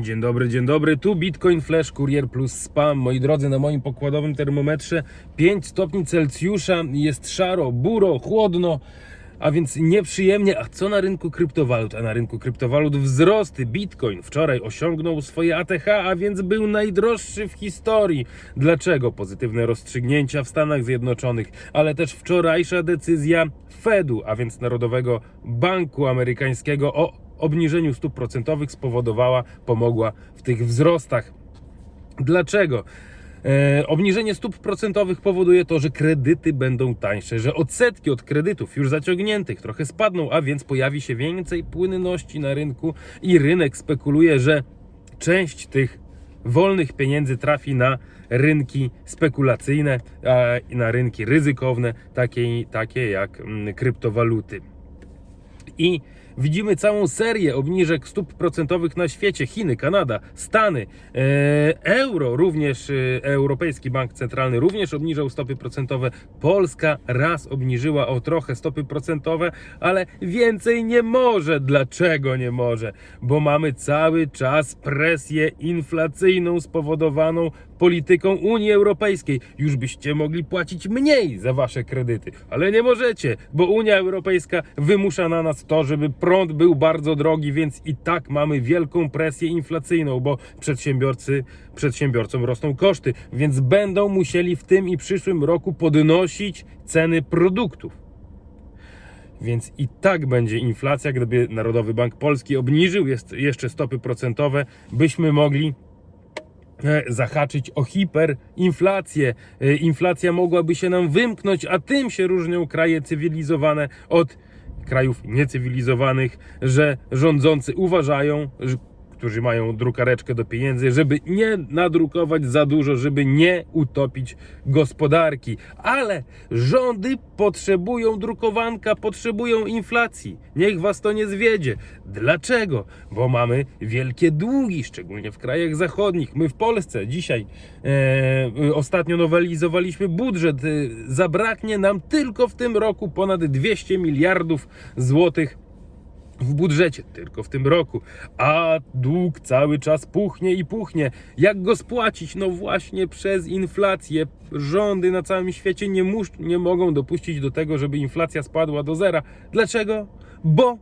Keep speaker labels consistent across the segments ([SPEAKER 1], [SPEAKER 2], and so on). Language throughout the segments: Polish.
[SPEAKER 1] Dzień dobry, dzień dobry. Tu Bitcoin Flash Courier plus Spam. Moi drodzy, na moim pokładowym termometrze 5 stopni Celsjusza, jest szaro, buro, chłodno, a więc nieprzyjemnie. A co na rynku kryptowalut? A na rynku kryptowalut wzrosty. Bitcoin wczoraj osiągnął swoje ATH, a więc był najdroższy w historii. Dlaczego? Pozytywne rozstrzygnięcia w Stanach Zjednoczonych, ale też wczorajsza decyzja Fedu, a więc Narodowego Banku Amerykańskiego o obniżeniu stóp procentowych spowodowała, pomogła w tych wzrostach. Dlaczego? E, obniżenie stóp procentowych powoduje to, że kredyty będą tańsze, że odsetki od kredytów już zaciągniętych trochę spadną, a więc pojawi się więcej płynności na rynku i rynek spekuluje, że część tych wolnych pieniędzy trafi na rynki spekulacyjne, i na rynki ryzykowne, takie, takie jak mm, kryptowaluty. I widzimy całą serię obniżek stóp procentowych na świecie. Chiny, Kanada, Stany, e, euro, również e, Europejski Bank Centralny również obniżał stopy procentowe. Polska raz obniżyła o trochę stopy procentowe, ale więcej nie może. Dlaczego nie może? Bo mamy cały czas presję inflacyjną spowodowaną polityką Unii Europejskiej. Już byście mogli płacić mniej za wasze kredyty, ale nie możecie, bo Unia Europejska wymusza na nas to, żeby prąd był bardzo drogi, więc i tak mamy wielką presję inflacyjną, bo przedsiębiorcy, przedsiębiorcom rosną koszty, więc będą musieli w tym i przyszłym roku podnosić ceny produktów. Więc i tak będzie inflacja, gdyby Narodowy Bank Polski obniżył jeszcze stopy procentowe, byśmy mogli e, zahaczyć o hiperinflację. E, Inflacja mogłaby się nam wymknąć, a tym się różnią kraje cywilizowane od krajów niecywilizowanych, że rządzący uważają, że którzy mają drukareczkę do pieniędzy, żeby nie nadrukować za dużo, żeby nie utopić gospodarki. Ale rządy potrzebują drukowanka, potrzebują inflacji. Niech was to nie zwiedzie. Dlaczego? Bo mamy wielkie długi, szczególnie w krajach zachodnich. My w Polsce dzisiaj e, ostatnio nowelizowaliśmy budżet. E, zabraknie nam tylko w tym roku ponad 200 miliardów złotych w budżecie tylko w tym roku, a dług cały czas puchnie i puchnie. Jak go spłacić? No właśnie przez inflację. Rządy na całym świecie nie, mus- nie mogą dopuścić do tego, żeby inflacja spadła do zera. Dlaczego? Bo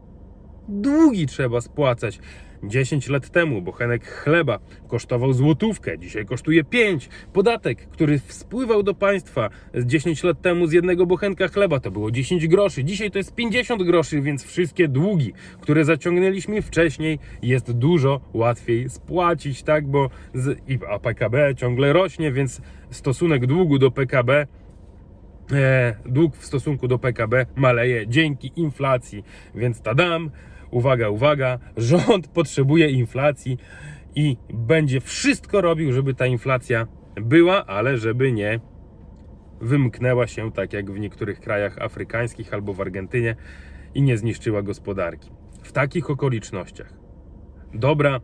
[SPEAKER 1] długi trzeba spłacać. 10 lat temu bochenek chleba kosztował złotówkę, dzisiaj kosztuje 5. Podatek, który spływał do państwa z 10 lat temu z jednego bochenka chleba, to było 10 groszy. Dzisiaj to jest 50 groszy, więc wszystkie długi, które zaciągnęliśmy wcześniej, jest dużo łatwiej spłacić, tak? Bo z, a PKB ciągle rośnie, więc stosunek długu do PKB e, dług w stosunku do PKB maleje dzięki inflacji. Więc tadam, uwaga, uwaga, rząd potrzebuje inflacji i będzie wszystko robił, żeby ta inflacja była, ale żeby nie wymknęła się tak jak w niektórych krajach afrykańskich albo w Argentynie i nie zniszczyła gospodarki. W takich okolicznościach dobra,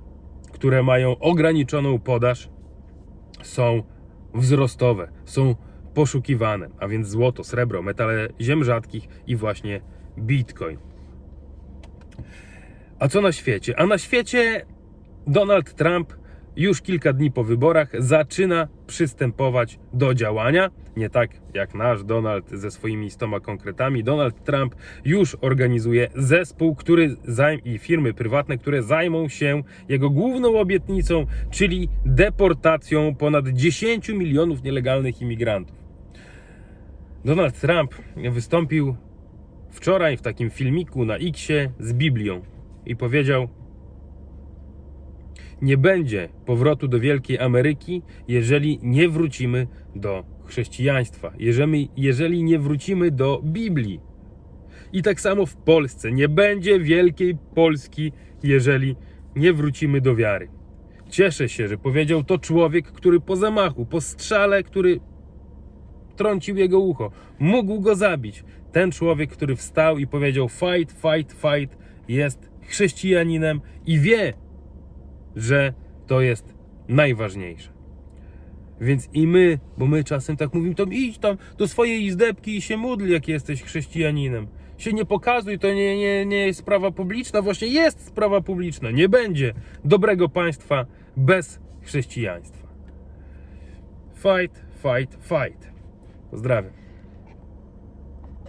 [SPEAKER 1] które mają ograniczoną podaż, są wzrostowe, są poszukiwane, a więc złoto, srebro, metale ziem rzadkich i właśnie bitcoin. A co na świecie? A na świecie Donald Trump już kilka dni po wyborach zaczyna przystępować do działania. Nie tak jak nasz Donald ze swoimi stoma konkretami. Donald Trump już organizuje zespół, który zajm- i firmy prywatne, które zajmą się jego główną obietnicą, czyli deportacją ponad 10 milionów nielegalnych imigrantów. Donald Trump wystąpił wczoraj w takim filmiku na Xie z Biblią i powiedział: Nie będzie powrotu do Wielkiej Ameryki, jeżeli nie wrócimy do chrześcijaństwa, jeżeli, jeżeli nie wrócimy do Biblii. I tak samo w Polsce nie będzie Wielkiej Polski, jeżeli nie wrócimy do wiary. Cieszę się, że powiedział to człowiek, który po zamachu, po strzale, który trącił jego ucho. Mógł go zabić. Ten człowiek, który wstał i powiedział fight, fight, fight, jest chrześcijaninem i wie, że to jest najważniejsze. Więc i my, bo my czasem tak mówimy, tam idź tam do swojej izdebki i się módl, jak jesteś chrześcijaninem. się nie pokazuj, to nie, nie, nie jest sprawa publiczna. Właśnie jest sprawa publiczna. Nie będzie dobrego państwa bez chrześcijaństwa. Fight, fight, fight. Здравия!